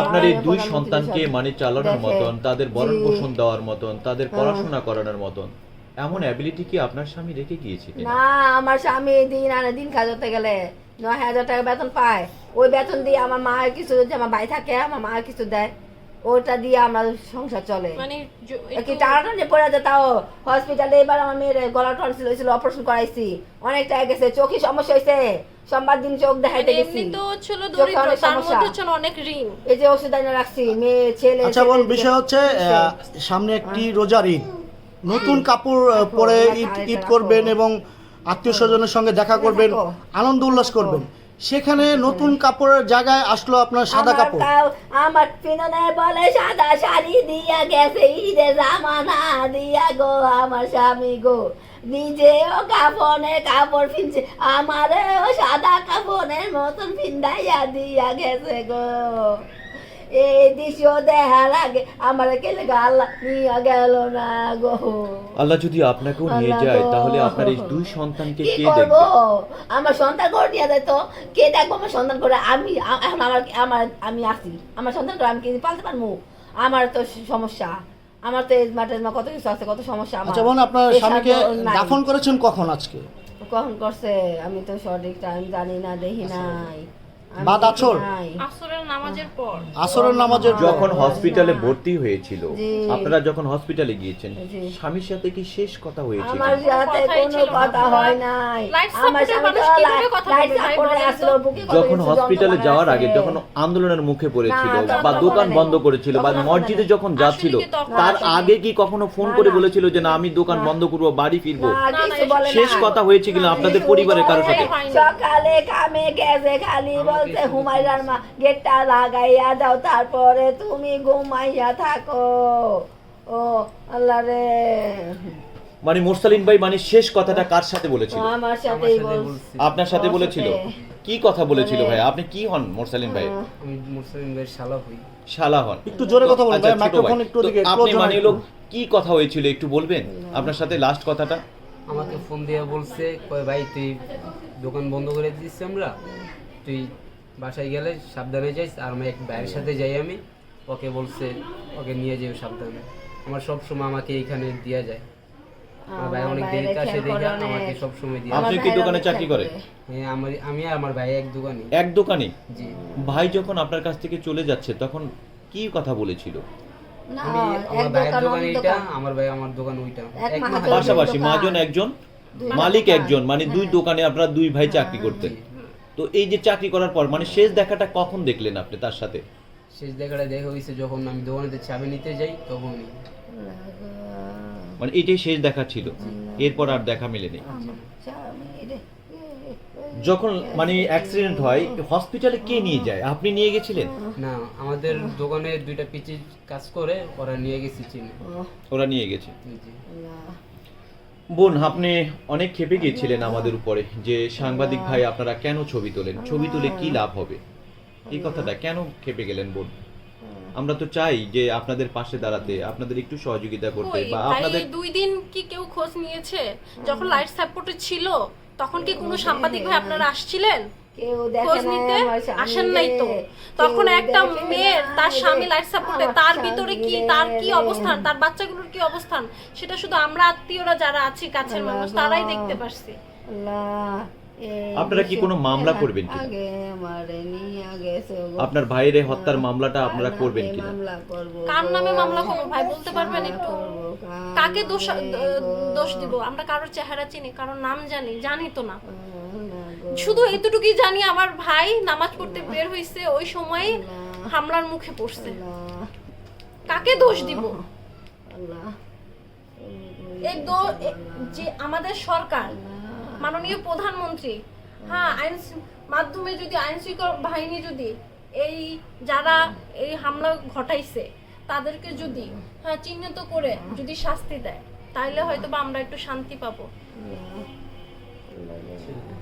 আপনার এই দুই সন্তানকে মানে চালানোর মতন তাদের বরণ পোষণ দেওয়ার মতন তাদের পড়াশোনা করানোর মতন এমন অ্যাবিলিটি কি আপনার স্বামী রেখে গিয়েছে না আমার স্বামী দিন আনে দিন কাজ করতে গেলে নয় হাজার টাকা বেতন পায়। ওই বেতন দিয়ে আমার মা কিছু আমার ভাই থাকে আমার মা কিছু দেয়। ওটা দিয়ে আমার সংসার চলে। মানে কি পড়ে তাও। হসপিটালে এবার আমার মেয়ের গলা টনসিল হয়েছিল অপারেশন করাইছি। অনেক টাকা গেছে চোখে সমস্যা হয়েছে। সোমবার দিন চোখ দেখাইতে মানে গেছি তো ছিল দরিদ্র তার মধ্যে ছিল অনেক ঋণ। এই যে ওষুধ এনে রাখছি মেয়ে ছেলে আচ্ছা বোন ছেলে- বিষয় হচ্ছে সামনে একটি রোজার ঈদ। নতুন কাপড় পরে ঈদ ঈদ করবেন এবং আত্মীয় স্বজনের সঙ্গে দেখা করবেন আনন্দ উল্লাস করবেন। সেখানে নতুন কাপড়ের জায়গায় আসলো আপনার সাদা কাপড়। আমার পিননে বলে সাদা শাড়ি দিয়া গেছে ঈদে জামানা দিয়া গো আমার স্বামী গো। নিজেও কাপড়ে কাপড় ফিনছে আমারও সাদা কাপড়ের মতন ফিন্দাইয়া দিয়া গেছে গো। দৃশ্য দেখার আগে আমার কেলে আল্লাহ নিয়ে গেল না গো। আল্লাহ যদি আপনাকেও নিয়ে যায় তাহলে আপনার এই দুই সন্তানকে কে দেখবে? আমার সন্তান করে নিয়ে যায় তো? কে দেখব আমার সন্তান করে? আমি এখন আমার আমার আমি আসি। আমার সন্তান করে আমি কি পালতে পারব? আমার তো সমস্যা। আমার তো টেজমা কত কিছু আছে কত সমস্যা আমার। আচ্ছা বোন আপনার স্বামীকে দাফন করেছেন কখন আজকে? কখন করছে? আমি তো সঠিক টাইম জানি না দেখি নাই। আমি বাদ আছর? আসরের নামাজের পর। আসরের নামাজের যখন হসপিটালে ভর্তি হয়েছিল আপনারা যখন হসপিটালে গিয়েছেন স্বামীর সাথে কি শেষ কথা হয়েছিল আমার সাথে কোনো কথা হয় নাই। আমার কীভাবে কথা কত যখন হসপিটালে যাওয়ার আগে যখন আন্দোলনের মুখে পড়েছিল বা দোকান বন্ধ করেছিল বা মসজিদে যখন যাচ্ছিল তার আগে কি কখনো ফোন করে বলেছিল যে না আমি দোকান বন্ধ করব বাড়ি ফিরবো? বলে শেষ কথা হয়েছে কিনা আপনাদের পরিবারের কারোর সাথে? সকালে কামে গেছে খালি বলছে হুমায়রার মা গেটটা লাগাইয়া দাও তারপরে তুমি ঘুমাইয়া থাকো। ও আল্লাহ রে। মানে মোরসালিন ভাই মানে শেষ কথাটা কার সাথে বলেছিল? আমার সাথেই বল আপনার সাথে বলেছিল? কি কথা বলেছিল মানে- ভাই? আপনি কি হন মোরসালিন ভাই? আমি মুসলিম ভাইয়ের শালা হই। শালা হন। একটু জোরে কথা বলুন আচ্ছা, ভাই মাইক্রোফোন একটু দিকে আপনি মানে হলো কি কথা হয়েছিল একটু বলবেন? আপনার সাথে লাস্ট কথাটা? আমাকে ফোন দিয়ে বলছে কয় ভাই তুই দোকান বন্ধ করে দিচ্ছি আমরা? তুই বাসায় গেলে সাবধানে যাইস আর আমি এক ভাইয়ের সাথে যাই আমি। ওকে বলছে ওকে নিয়ে যাবে সাবধানে। আমার সব সময় আমাকে এখানে দেওয়া যায়। আমার ভাই অনেক দেরিতে আসে খেয়াল আমাকে। সব সময় দিয়ে আপনি কি দোকানে চাকরি করে? হ্যাঁ আমার আমি আর আমার ভাই এক দোকানে এক দোকানে জি। ভাই যখন আপনার কাছ থেকে চলে যাচ্ছে তখন কি কথা বলেছিল? আমি আমার ভাইয়ের দোকান, এইটা আমার ভাই আমার দোকান ওইটা। এক পাশাপাশি। মহাজন একজন? মালিক একজন মানে দুই দোকানে আপনারা দুই ভাই চাকরি করতেন। তো এই যে চাকরি করার পর মানে শেষ দেখাটা কখন দেখলেন আপনি তার সাথে? শেষ দেখাটা দেখা হয়েছে যখন আমি দোকানেতে চাবি নিতে যাই তখনই। মানে এটাই শেষ দেখা ছিল? এরপর আর দেখা মেলেনি যখন মানে অ্যাক্সিডেন্ট হয় হসপিটালে কে নিয়ে যায়? আপনি নিয়ে গেছিলেন? না আমাদের দোকানে দুইটা পিচি কাজ করে ওরা নিয়ে গেছি চিনে। ওরা নিয়ে গেছে। বোন আপনি অনেক খেপে গিয়েছিলেন আমাদের উপরে যে সাংবাদিক ভাই আপনারা কেন ছবি তোলেন? ছবি তুলে কি লাভ হবে? এই কথাটা কেন ক্ষেপে গেলেন বোন? আমরা তো চাই যে আপনাদের পাশে দাঁড়াতে আপনাদের একটু সহযোগিতা করতে বা আপনাদের দুই দিন কি কেউ খোঁজ নিয়েছে? যখন লাইট সাপোর্টে ছিল তখন কি কোনো সাংবাদিক ভাই আপনারা আসছিলেন? কেউ খোঁজ দেখে নিতে না আমার স্বামী আসেন নাই তো। তখন একটা মেয়ের তার স্বামী লাইট সাপোর্টে তার ভিতরে কি তার কি অবস্থান তার বাচ্চাগুলোর কি অবস্থান? সেটা শুধু আমরা আত্মীয়রা যারা আছি কাছের মানুষ তারাই দেখতে পারছি। আপনারা কি কোনো মামলা করবেন কিনা? আগে আমারে নিয়ে গেছে গো। আপনার ভাইয়ের হত্যার মামলাটা আপনারা কার করবেন নামে মামলা কার নামে মামলা করব ভাই বলতে পারবেন একটু? কাকে দোষ দোষ দিব? আমরা কারোর চেহারা চিনি কারোর নাম জানি জানি তো না। শুধু এতটুকুই জানি আমার ভাই নামাজ পড়তে বের হইছে ওই সময় হামলার মুখে পড়ছে। কাকে দোষ দিব? এই যে আমাদের সরকার মাননীয় প্রধানমন্ত্রী হ্যাঁ আইন মাধ্যমে যদি আইন শৃঙ্খলা বাহিনী যদি এই যারা এই হামলা ঘটাইছে তাদেরকে যদি হ্যাঁ চিহ্নিত করে যদি শাস্তি দেয় তাহলে হয়তো বা আমরা একটু শান্তি পাবো।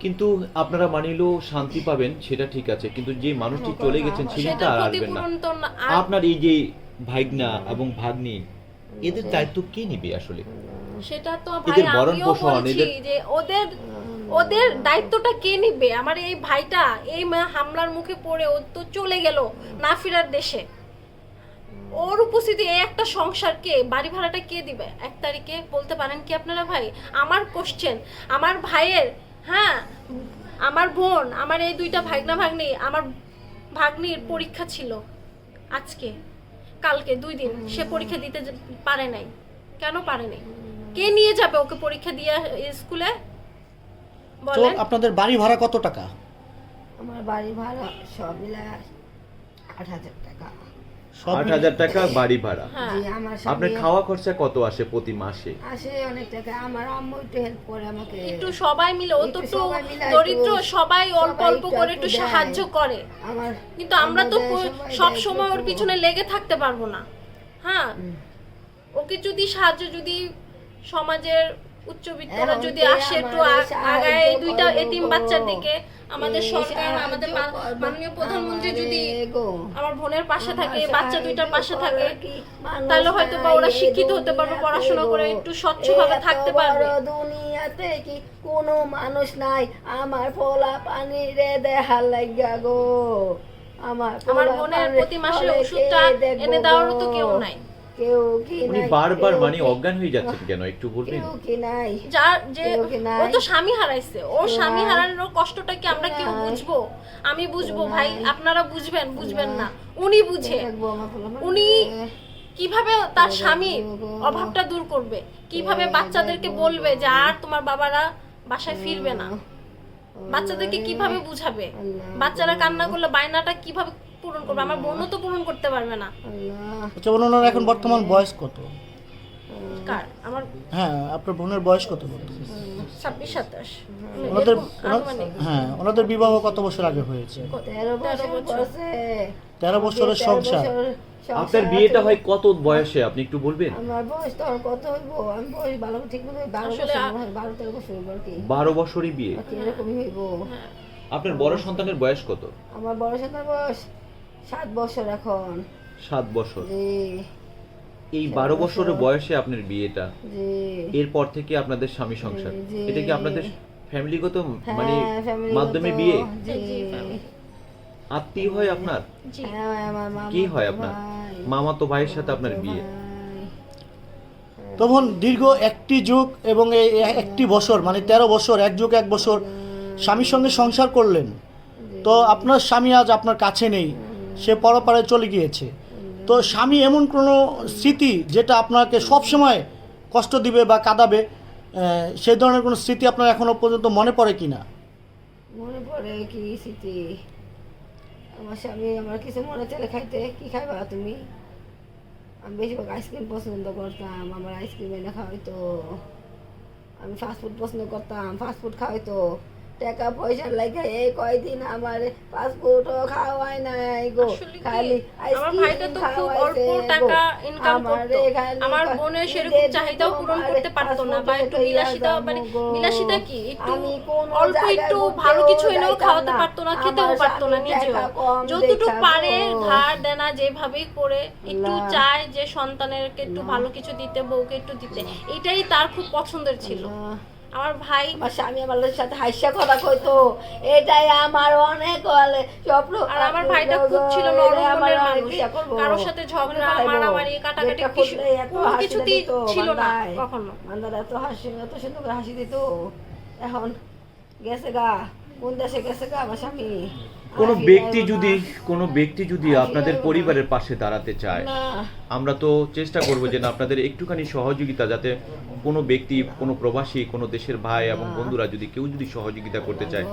কিন্তু আপনারা মানিলেও শান্তি পাবেন সেটা ঠিক আছে। কিন্তু যে মানুষটি চলে গেছেন সেদিন তো সেটা আর আসবেন না। আপনার এই যে ভাইগনা এবং ভাগ্নি এদের দায়িত্ব কে নিবে আসলে? সেটা তো ভাই আমিও বলছি যে ওদের ওদের দায়িত্বটা কে নিবে? আমার এই ভাইটা এই মা- হামলার মুখে পড়ে ও তো চলে গেল না ফেরার দেশে। ওর উপস্থিতি এই একটা সংসারকে বাড়ি ভাড়াটা কে দিবে? এক তারিখে বলতে পারেন কি আপনারা ভাই? আমার কোশ্চেন আমার ভাইয়ের হ্যাঁ আমার বোন আমার এই দুইটা ভাগনা ভাগ্নি আমার ভাগ্নির পরীক্ষা ছিল আজকে কালকে দুই দিন। সে পরীক্ষা দিতে পারে নাই। কেন পারে নাই? কে নিয়ে যাবে ওকে পরীক্ষা দিয়ে স্কুলে? তো বলেন। আপনাদের বাড়ি ভাড়া কত টাকা? আমার বাড়ি ভাড়া সব মিলে আট হাজার টাকা। আট হাজার টাকা বাড়ি ভাড়া। হ্যাঁ। আপনার খাওয়া খরচা কত আসে প্রতি মাসে? আসে অনেক টাকা। আমার আম্মু একটু হেল্প করে আমাকে। একটু সবাই মিলে ও তো একটু দরিদ্র সবাই অল্প অল্প করে একটু সাহায্য করে। কিন্তু আমরা তো সব সময় ওর পিছনে লেগে থাকতে পারব না। হ্যাঁ। ওকে যদি সাহায্য যদি সমাজের উচ্চবিত্তরা যদি আসে একটু আগায় এই দুইটা এতিম বাচ্চার দিকে আমাদের সরকার আমাদের মাননীয় প্রধানমন্ত্রী যদি আমার বোনের পাশে থাকে বাচ্চা দুইটার পাশে থাকে তাহলে হয়তো বা ওরা শিক্ষিত হতে পারবে পড়াশোনা করে একটু স্বচ্ছভাবে থাকতে পারবে। দুনিয়াতে কি কোনো মানুষ নাই? আমার পোলা পানি রে দেখার লাগিয়া গো। আমার আমার বোনের প্রতি মাসে ওষুধটা এনে দেওয়ারও তো কেউ নাই। কেউ কি উনি বারবার মানে অজ্ঞান হয়ে যাচ্ছেন কেন? একটু বলবেন? কেউ কি নাই যার যে? ও তো স্বামী হারাইছে ওর স্বামী হারানোর কষ্টটা কি আমরা কেউ বুঝব? আমি বুঝব ভাই আপনারা বুঝবেন বুঝবেন না উনি বুঝে। উনি কীভাবে তার স্বামী অভাবটা দূর করবে? কীভাবে বাচ্চাদেরকে বলবে যে আর তোমার বাবারা বাসায় ফিরবে না? বাচ্চাদেরকে কীভাবে বুঝাবে? বাচ্চারা কান্না করলে বায়নাটা কীভাবে পূরণ করবে আমার বোনও তো পূরণ করতে পারবে না। আচ্ছা ওনার এখন বর্তমান বয়স কত? কার? আমার হ্যাঁ আপনার বোনের বয়স কত? ছাব্বিশ সাতাশ। ওনাদের। হ্যাঁ ওনাদের বিবাহ কত বছর আগে হয়েছে? তেরো বছরের সংসার। বছর আপনার বিয়েটা হয় কত বয়সে? আপনি একটু বলবেন? আমার বয়স তো আর কত হইব? আমি বয়স ভালো ঠিক মতো বারো বছর বারো তেরো বছর কি। বারো বছরই বিয়ে। এরকমই হইব। হ্যাঁ। আপনার বড় সন্তানের বয়স কত? আমার বড় সাথে বয়স সাত বছর এখন। সাত বছর। এই বারো বছরের বয়সে আপনার বিয়েটা। এরপর থেকে আপনাদের স্বামী সংসার। এটা কি আপনাদের ফ্যামিলিগত মানে হ্যাঁ, মাধ্যমে বিয়ে। আত্মীয় হয় আপনার? জি। হ্যাঁ, আমার মামা কি হয় আপনার? ভাই, মামাতো ভাইয়ের সাথে আপনার বিয়ে। তখন দীর্ঘ একটি যুগ এবং এই একটি বছর মানে তেরো বছর এক যুগ এক বছর স্বামীর সঙ্গে সংসার করলেন। তো আপনার স্বামী আজ আপনার কাছে নেই। সে পরপারে চলে গিয়েছে। তো স্বামী এমন কোনো স্মৃতি যেটা আপনাকে সবসময় কষ্ট দিবে বা কাঁদাবে সেই ধরনের কোনো স্মৃতি আপনার এখনও পর্যন্ত মনে পড়ে কি না? মনে পড়ে কি স্মৃতি? আমার স্বামী আমার কিছু মনে চলে খাইতে, কি খাইবা তুমি? আমি বেশিরভাগ আইসক্রিম পছন্দ করতাম, আমার আইসক্রিম এনে খাওয়াইতো। আমি ফাস্টফুড পছন্দ করতাম ফাস্টফুড খাওয়াইতো। টাকা পয়সা লাগে এই কয়দিন আমার ফাস্টফুডও খাওয়াই নাই গো। খালি আমার ভাইটা তো খুব অল্প টাকা ইনকাম করতো। আমার বোনের সেরকম চাহিদাও পূরণ করতে পারতো না। বা একটু বিলাসিতা মানে বিলাসিতা কি? একটু অল্প একটু ভালো কিছু এনেও খাওয়াতে পারতো না খেতেও পারতো না নিজেও। যতটুকু পারে ধার দেনা যেভাবেই করে একটু চায় যে সন্তানেরকে একটু ভালো কিছু দিতে বউকে একটু দিতে। এটাই তার খুব পছন্দের ছিল। আমার ভাই আমার স্বামী আমার সাথে কথা কইতো। এটাই আমার অনেক স্বপ্ন আর আমার ভাইটা খুব ছিল নরম মনের মানুষ। কারোর সাথে ঝগড়া মারামারি কাটাকাটি কিছু কিছুতেই ছিল না কখনো। মান্দার এত হাসি এত সুন্দর করে হাসি দিত। এখন গেছে গা কোন দেশে গেছে গা আমার স্বামী? কোনো ব্যক্তি যদি কোনো ব্যক্তি যদি আপনাদের পরিবারের পাশে দাঁড়াতে চায় আমরা তো চেষ্টা করব যে না আপনাদের একটুখানি সহযোগিতা যাতে কোনো ব্যক্তি কোনো প্রবাসী কোনো দেশের ভাই এবং বন্ধুরা যদি কেউ যদি সহযোগিতা করতে চায়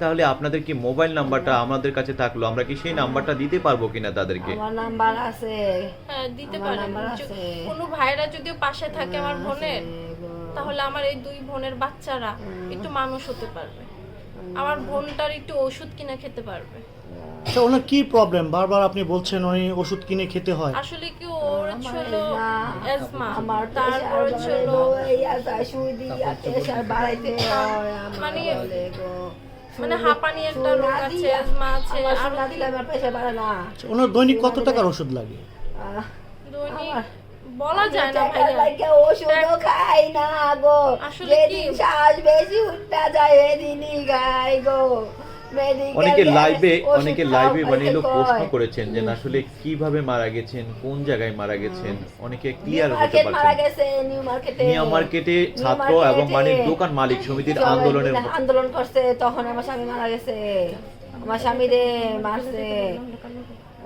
তাহলে আপনাদের কি মোবাইল নাম্বারটা আমাদের কাছে থাকল? আমরা কি সেই নাম্বারটা দিতে পারব কিনা তাদেরকে? আমার নাম্বার আছে। হ্যাঁ দিতে আমার পারেন। আছে। কোনো ভাইরা যদি পাশে থাকে আমার বোনের তাহলে আমার এই দুই বোনের বাচ্চারা একটু মানুষ হতে পারবে। আমার বোনটার একটু ওষুধ কিনে খেতে পারবে। আচ্ছা ওনার কি প্রবলেম বারবার আপনি বলছেন উনি ওষুধ কিনে খেতে হয়। আসলে কি ওর ছিল এজমা আমার তারপর ছিল মানে- মানে হাঁপানি একটা রোগ আছে এজমা আছে আর দিলে আমার পেশা বাড়ে না। আচ্ছা, ওনার দৈনিক কত টাকার ওষুধ লাগে? দৈনিক বলা যায় না ওষুধও খাই না গো। আসলে যেদিন কি? শ্বাস বেশি যায় সেদিনই গাই গো। অনেকে লাইভে অনেকে লাইভে মানে লোক প্রশ্ন করেছেন যে আসলে কীভাবে মারা গেছেন? কোন জায়গায় মারা গেছেন? অনেকে ক্লিয়ার হতে পারছেন। নিউ মার্কেটে নিউ ছাত্র এবং মানে দোকান মালিক সমিতির আন্দোলনের আন্দোলন করছে তখন আমার স্বামী মারা গেছে। আমার স্বামী রে মারছে।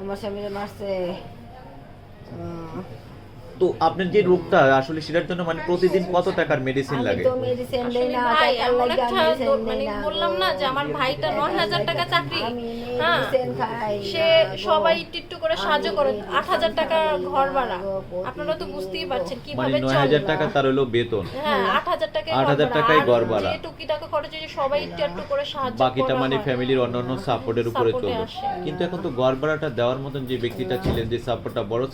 আমার স্বামী রে মারছে। তো আপনার যে রোগটা আসলে সেটার জন্য মানে প্রতিদিন কত টাকার মেডিসিন লাগে? তো মেডিসিন দেই না ভাই এমন একটা মানে বললাম না যে আমার ভাইটা নয় হাজার টাকা চাকরি। হ্যাঁ। সে সবাই একটু করে সাহায্য করে আট হাজার টাকা ঘর ভাড়া। আপনারা তো বুঝতেই পারছেন মানে কীভাবে নয় চলে হাজার টাকা তার হলো বেতন। হ্যাঁ আট হাজার টাকা 8,000 টাকাই ঘর ভাড়া। যে টুকি টাকা খরচ হয়েছে সবাই একটু একটু করে সাহায্য বাকিটা মানে ফ্যামিলির অন্যান্য সাপোর্টের উপরে চলে আসে। কিন্তু এখন তো ঘর ভাড়াটা দেওয়ার মতন যে ব্যক্তিটা ছিলেন যে সাপোর্টটা বড়